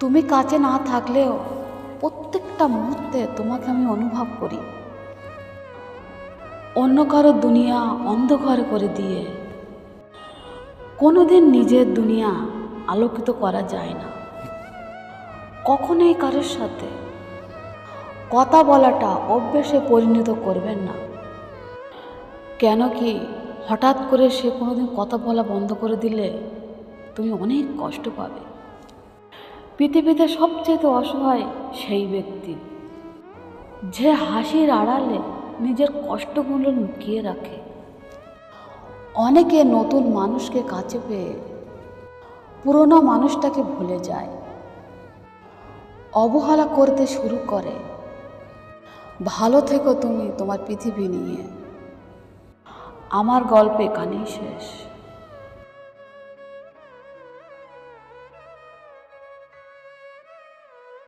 তুমি কাছে না থাকলেও প্রত্যেকটা মুহূর্তে তোমাকে আমি অনুভব করি। অন্য কারও দুনিয়া অন্ধকার করে দিয়ে কোনোদিন নিজের দুনিয়া আলোকিত করা যায় না। কখনোই কারোর সাথে কথা বলাটা অভ্যেসে পরিণত করবেন না। কেন কি হঠাৎ করে সে কোনোদিন কথা বলা বন্ধ করে দিলে তুমি অনেক কষ্ট পাবে। পৃথিবীতে সবচেয়ে অসহায় সেই ব্যক্তি। যে হাসির আড়ালে নিজের কষ্টগুলো লুকিয়ে রাখে। অনেকে নতুন মানুষকে কাছে পেয়ে পুরনো মানুষটাকে ভুলে যায়। অবহেলা করতে শুরু করে। ভালো থেকো তুমি তোমার পৃথিবী নিয়ে। আমার গল্প এখানেই শেষ।